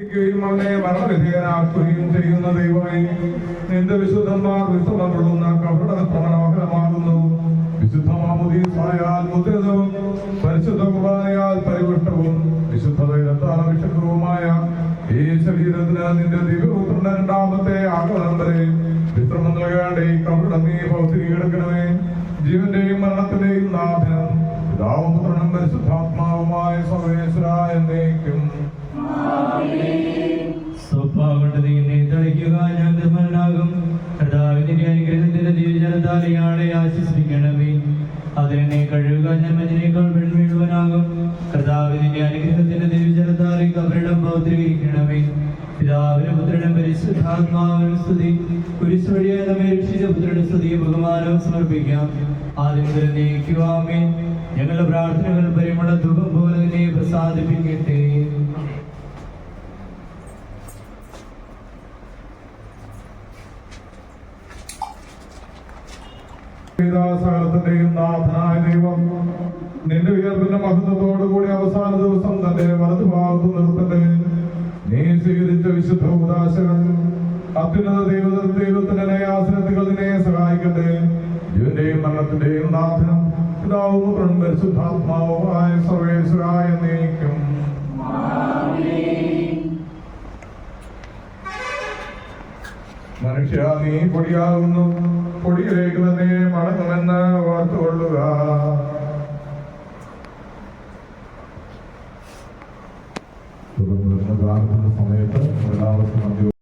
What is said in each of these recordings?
ുകയും അവനെ മരണവിധേയനാക്കുകയും ചെയ്യുന്ന ദൈവമേ നിന്റെ വിശുദ്ധന്മാർ വിശ്രമം കൊള്ളുന്ന കവരുടെ മനോഹരമാകുന്നു വിശുദ്ധമാമുദീസായാൽ മുദ്രിതവും പരിശുദ്ധ കുർബാനയാൽ പരിപുഷ്ടവും വിശുദ്ധവുമായ ഈ ശരീരത്തിന് നിന്റെ ദിവ്യപുത്രന്റെ രണ്ടാമത്തെ ആഗമനം വരെ വിശ്രമം നൽകേണ്ട കവരുടെ നീ ജീവന്റെയും മരണത്തിന്റെയും നാഥനും പിതാവും പുത്രനും പരിശുദ്ധാത്മാവുമായ സർവേശ്വര എന്നേക്കും. സ്വപ്പാകൊണ്ട് നീ തളിക്കുക ഞാൻ നിർമ്മലനാകും. കർത്താവിന്റെ അനുഗ്രഹത്തിന്റെ ദിവ്യജനത്താലെയാളെ ആശ്വസിപ്പിക്കണമേ. അതിനെ കഴുകുക ഞാൻ മഞ്ഞിനേക്കാൾ വെൺവീഴുവനാകും കർത്താവിന്റെ അനുഗ്രഹത്തിന്റെ ദിവ്യജനത്താലെ കബരിടം പൗത്രീകരിക്കണമേ പിതാവിനും പുത്രനും പരിശുദ്ധാത്മാവിനും സ്തുതി. കുരിശ് നമ്മെ രക്ഷിച്ച പുത്രന്റെ സ്തുതിയും ബഹുമാനവും സമർപ്പിക്കാം. ആദ്യം നീക്കുവാമേ ഞങ്ങളുടെ പ്രാർത്ഥനകൾ പരിമള ദുഃഖം പോലെ നിന്നെ പ്രസാദിപ്പിക്കട്ടെ. സകലത്തിന്റെയും നാഥനായ ദൈവം നിന്റെ ഉയർപ്പിന്റെ മഹത്വത്തോടുകൂടി അവസാന ദിവസം തന്റെ വലതുഭാഗത്ത് നിർത്തട്ടെ നീ സ്വീകരിച്ച വിശുദ്ധ ഉദാശകൾ അത്യുന്നത ദൈവ ദൈവത്തിന്റെ നിന്നെ സഹായിക്കട്ടെ. ജീവന്റെയും മരണത്തിന്റെയും നാഥനം പിതാവും പുത്രനും പരിശുദ്ധാത്മാവുമായ സർവേശ്വരായ നീക്കും. മനുഷ്യ നീ പൊടിയാകുന്നു. പൊടിയിലേക്ക് തന്നെ മടങ്ങുമെന്ന് ഓർത്തുകൊള്ളുക തുടർന്ന് ഗാനത്തിന്റെ സമയത്ത് എല്ലാവർക്കും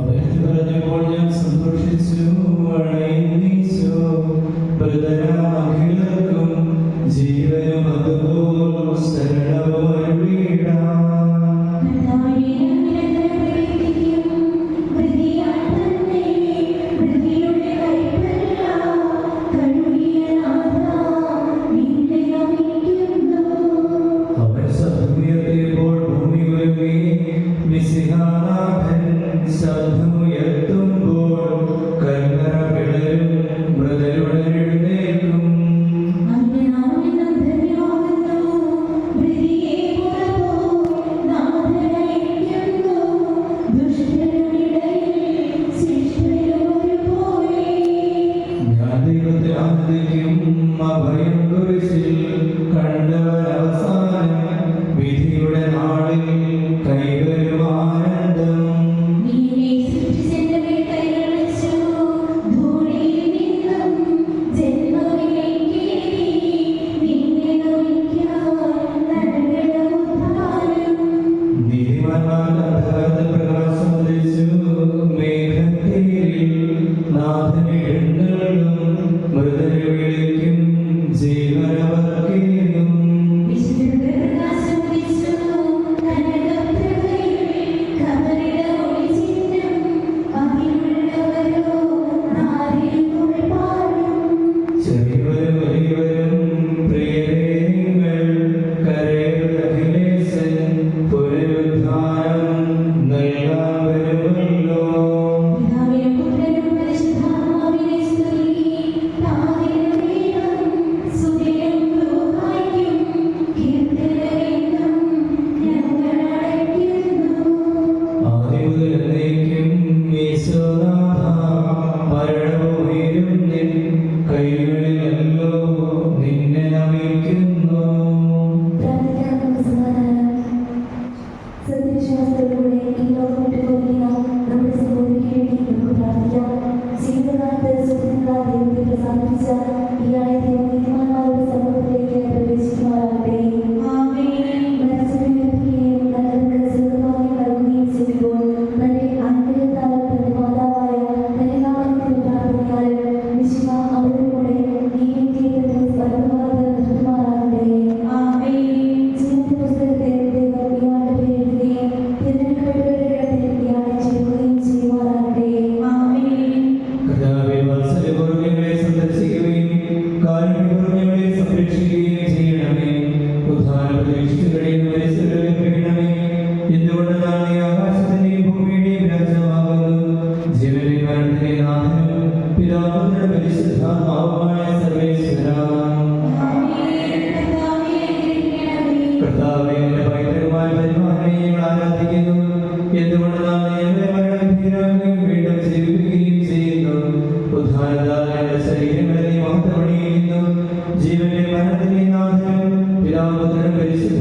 പറഞ്ഞപ്പോൾ ഞാൻ സന്തോഷിച്ചു വഴങ്ങിച്ചു ബുധനാ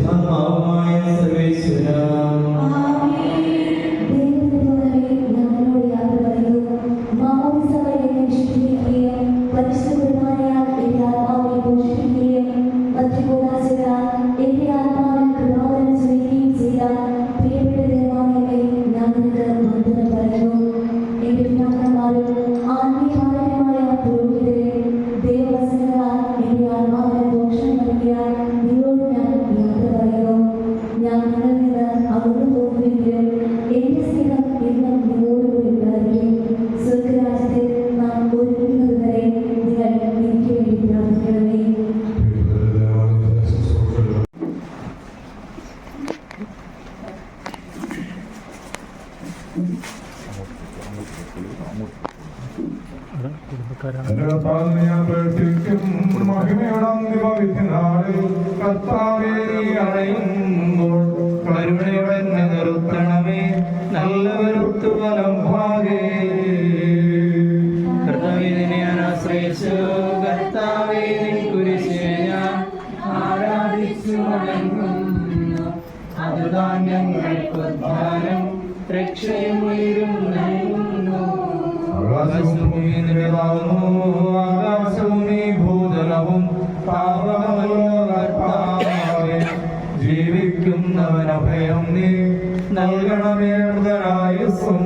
Hama ജീവിക്കുന്നവനഭയം നീ നൽകണമേ ആയുസ്സും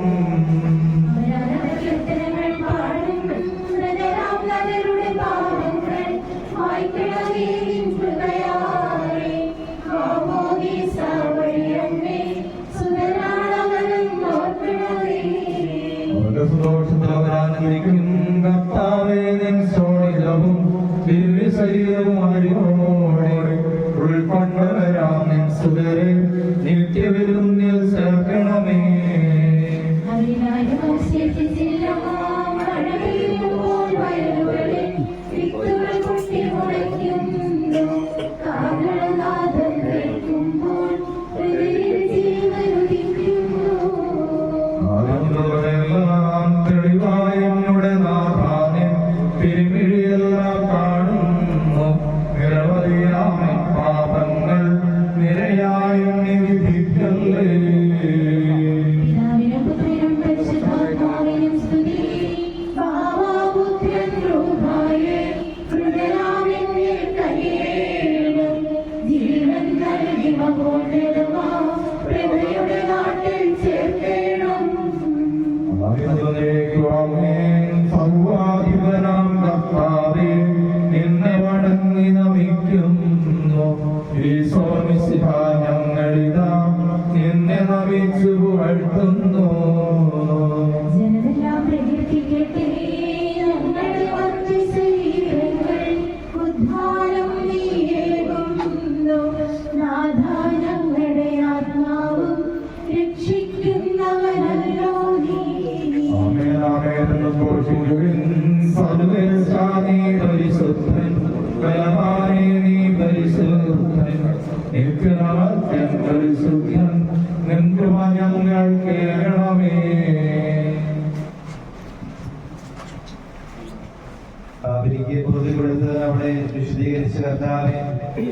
വിശദീകരിച്ച കർത്താവെ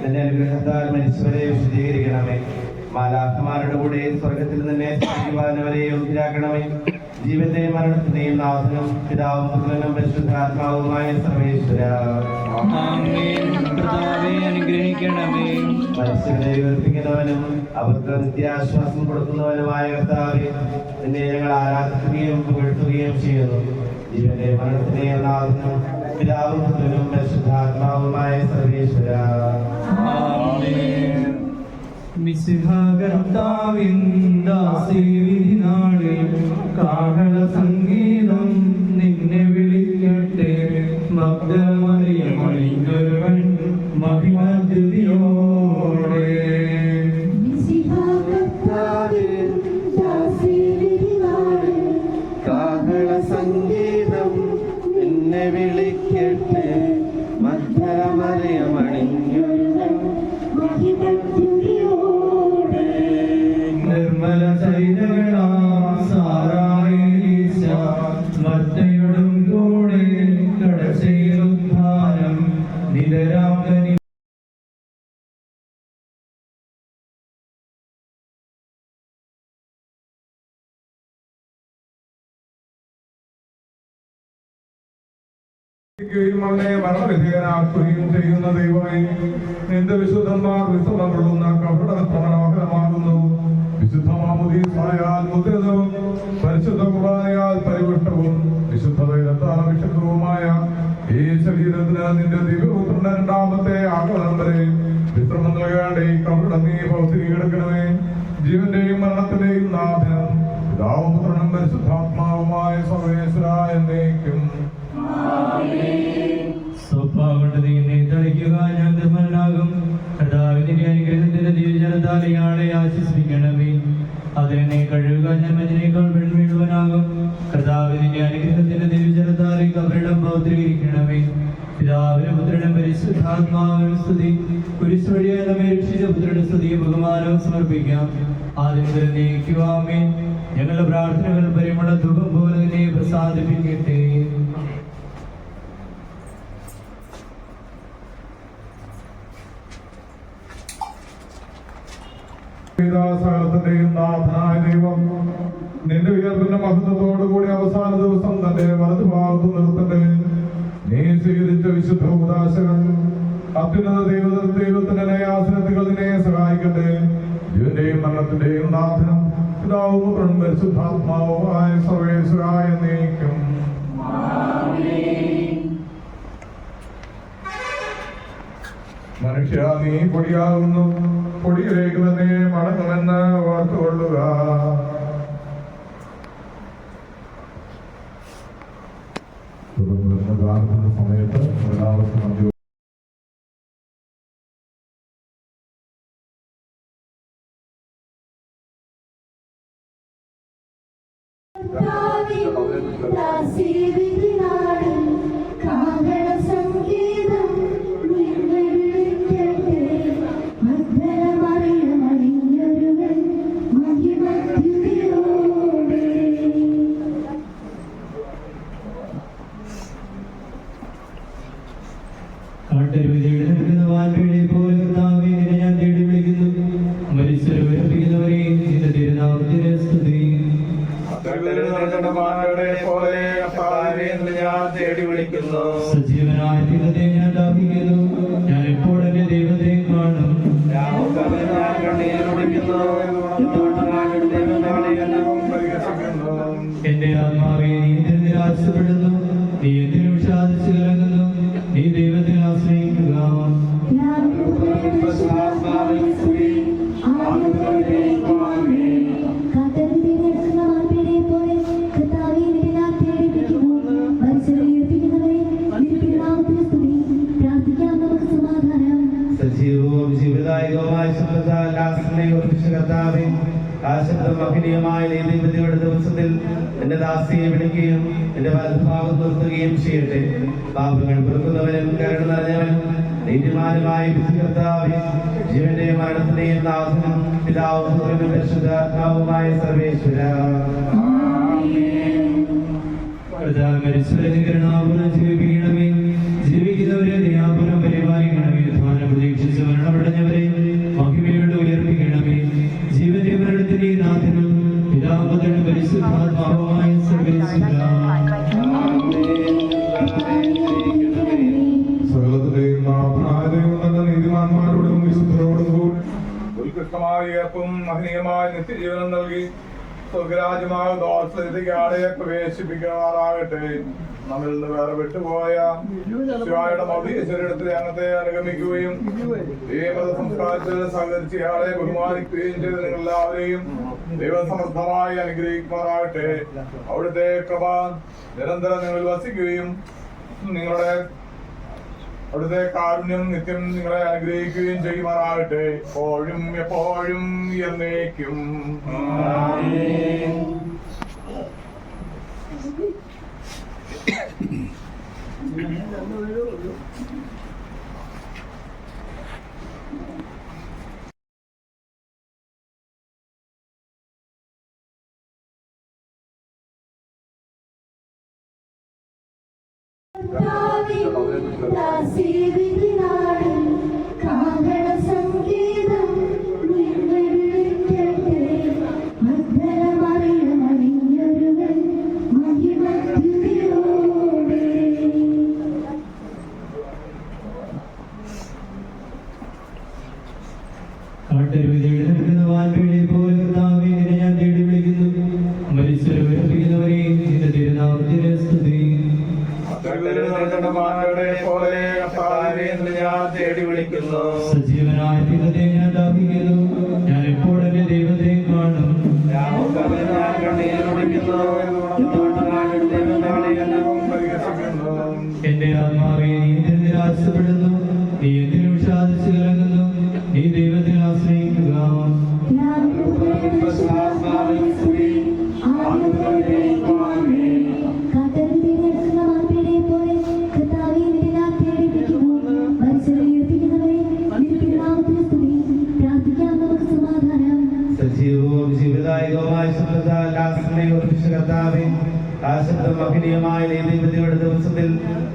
നിന്റെ അനുഗ്രഹത്താൽ മനുഷ്യരെ വിശദീകരിക്കണമേ മാലാഖമാരുടെ കൂടെ സ്വർഗത്തിൽ നിന്നെ സ്നേഹിക്കുവാനവരെ യോഗ്യരാക്കണമേ. ജീവന്റെയും മരണത്തിന്റെയും നാഥനും പിതാവും പുത്രനും പരിശുദ്ധാത്മാവുമായ സർവേശ്വര. അനുഗ്രഹിക്കണമേ. മനുഷ്യരെ ഉയർപ്പിക്കുന്നവനും അവർക്ക് നിത്യാശ്വാസം കൊടുക്കുന്നവനുമായ കർത്താവെ നിന്നെ ഞങ്ങൾ ആരാധിക്കുകയും പുകഴ്ത്തുകയും ചെയ്യുന്നു. ജീവന്റെ മരണത്തിന്റെയും നാഥനും പിതാവും പുത്രനും പരിശുദ്ധാത്മാവുമായ സർവേശ്വര. മിസിഹകർത്താവിൻ ദാസി വിധി നാളിൽ സംഗീതം അവനെ മരണവിധേയനാക്കുകയും ചെയ്യുന്ന ദൈവമേ നിന്റെ വിശുദ്ധന്മാർ വിശ്രമം കൊള്ളുന്ന കപടത്ര മനോഹരമാകുന്നു വിശുദ്ധമാമുദീസായാൽ മുദ്രിതവും പരിശുദ്ധ കുറാനയാൽ പരിപുഷ്ടവും വിശുദ്ധതയിലെത്താൻ വിശുദ്ധവുമായ ഈ ശരീരത്തിന് നിന്റെ ദിവ്യപുത്രന്റെ രണ്ടാമത്തെ ആഗമനം വരെ വിശ്രമം നൽകാണ്ട് ഈ കപട നീ ഭൗതികീകരിക്കണമേ ജീവന്റെയും മരണത്തിന്റെയും നാഥനം പിതാവും പുത്രനും പരിശുദ്ധാത്മാവുമായ സർവേശ്വര എന്നേക്കും. സ്വഭാവകൊണ്ട് നീ എന്നെ തളിക്കുക ഞാൻ നിർമ്മലനാകും. കർത്താവിന്റെ അനുഗ്രഹത്തിന്റെ ദിവ്യജനത്താൽ ഇയാളെ അതിനെ കഴുകുക ഞാൻ മഞ്ഞിനേക്കാൾ വെൺവീഴുവനാകും കർത്താവിന്റെ അനുഗ്രഹത്തിന്റെ പൗത്രീകരിക്കണമേ പിതാവിനും പുത്രനും പരിശുദ്ധാത്മാവിനും സ്തുതി. കുരിശ് രക്ഷിച്ച പുത്രന്റെ സ്തുതിയും ബഹുമാനവും സമർപ്പിക്കാം. ആദ്യം നീക്കുവാമേ ഞങ്ങളുടെ പ്രാർത്ഥനകൾ പരിമള ധൂപം പോലെ തന്നെ പ്രസാദിപ്പിക്കട്ടെ സകലത്തിന്റെയും നാഥനായ ദൈവം നിന്റെ ഉയർത്തിന്റെ മഹത്വത്തോടു കൂടി അവസാന ദിവസം തന്നെ തന്റെ വലതുഭാഗത്ത് നിർത്തട്ടെ. നീ സ്വീകരിച്ച വിശുദ്ധ ഉദാശകൾ അത്യുന്നത ദൈവ ദൈവത്തിന്റെ നയാസനത്തുകൾ നിന്നെ സഹായിക്കട്ടെ. ജീവന്റെയും മരണത്തിന്റെയും നാഥനം പിതാവും പരിശുദ്ധാത്മാവുമായ സർവേശ്വരായ നീക്കും മനുഷ്യ നീ പൊടിയാകുന്നു. പൊടിയിലേക്ക് തന്നെ മടങ്ങുമെന്ന് ഓർത്തുകൊള്ളുക സമയത്ത് എല്ലാവർക്കും എന്റെ വലതുഭാഗം നിർത്തുകയും ചെയ്യട്ടെ. പാപങ്ങൾ പൊറുക്കുന്നവനും കരുണ നിറഞ്ഞവനും നീതിമാനുമായ കർത്താവേ മരണത്തിന്റെയും നാഥനും പിതാവും പുത്രനും പരിശുദ്ധാത്മാവുമായ സർവേശ്വര. കരുണാപുരം മഹനീയമായ നിത്യജീവനം നൽകി സ്വർഗരാജ്യമായ ദോഷത്തിലേക്ക് പ്രവേശിപ്പിക്കുമാറാകട്ടെ? നമ്മിൽ നിന്ന് വേറെ വിട്ടുപോയ ശിവായുടെ മൗലികശരീരത്തിലെ അംഗത്തെ അനുഗമിക്കുകയും ഈ സംസ്കാരത്തിൽ സഹകരിച്ച് ഇയാളെ ബഹുമാനിക്കുകയും ചെയ്ത് നിങ്ങൾ എല്ലാവരെയും ദൈവസമർത്ഥമായി അനുഗ്രഹിക്കുമാറാകട്ടെ. അവിടുത്തെ കൃപ നിരന്തരം നിങ്ങൾ വസിക്കുകയും നിങ്ങളുടെ അവിടുത്തെ കാരുണ്യം നിത്യം നിങ്ങളെ അനുഗ്രഹിക്കുകയും ചെയ്യുമാറാകട്ടെ. എപ്പോഴും എപ്പോഴും എന്നേക്കും. കാട്ടരുവിതയുടെ നിൽക്കുന്ന വാൻപേഴെ പോലെ കർത്താവേ പോലെ കർത്താവേ എന്ന് ഞാൻ തേടി വിളിക്കുന്നു.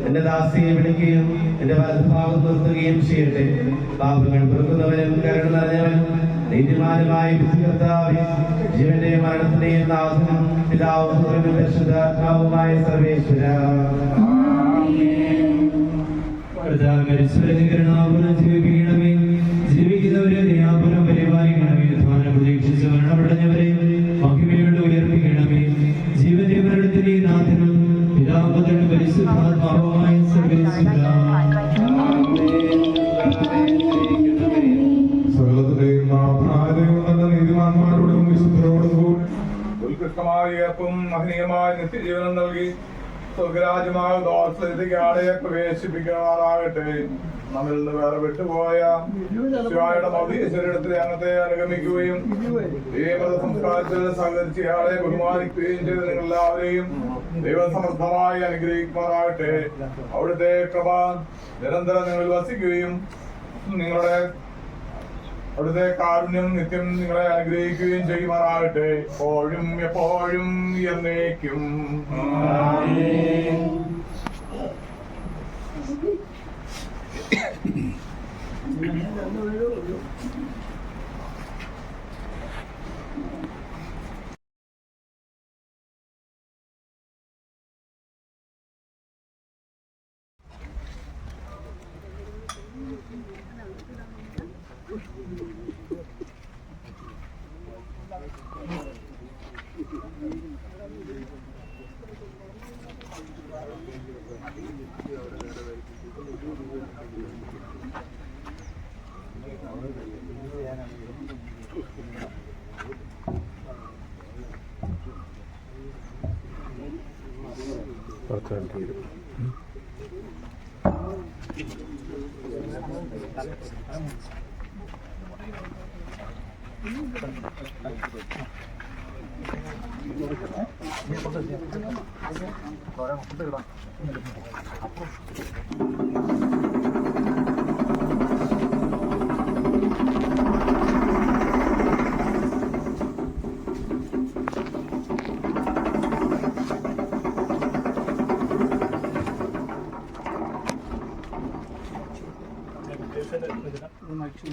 എന്റെ ദാസിയെ വിളിക്കുകയും എന്റെ വലതുഭാഗം നിർത്തുകയും ചെയ്യട്ടെ. പാപങ്ങൾ പൊറുക്കുന്നവനും കരുണ നിറഞ്ഞവനും നീതിമാനുമായ ജീവന്റെ മരണത്തിന്റെയും നാഥനും സർവേശ്വര. ജീവിക്കുന്നവരെ പരിപാലിക്കണമേ. പ്രതീക്ഷിച്ച് മരണമടഞ്ഞവരെ ഏർപ്പും മഹനീയമായ നിത്യജീവനം നൽകി സ്വർഗരാജ്യമായ ദോഷത്തിലേക്ക് പ്രവേശിപ്പിക്കുമാറാകട്ടെ. നമ്മിൽ നിന്ന് വേറെ വിട്ടുപോയ ശിവായുടെ മൗലിക ശരീരത്തിൽ അനുഗമിക്കുകയും മത സംസ്കാരത്തിൽ സഹകരിച്ച് ഇയാളെ ബഹുമാനിക്കുകയും ചെയ്ത നിങ്ങൾ എല്ലാവരെയും ദൈവസമർത്ഥമായി അനുഗ്രഹിക്കുമാറാകട്ടെ. അവിടുത്തെ കൃപ നിരന്തരം നിങ്ങൾ വസിക്കുകയും നിങ്ങളുടെ അവിടുത്തെ കാരുണ്യം നിത്യം നിങ്ങളെ അനുഗ്രഹിക്കുകയും ചെയ്യുമാറാകട്ടെ. എപ്പോഴും എപ്പോഴും എന്നേക്കും. 앞으로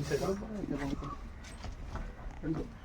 인쇄가. 네,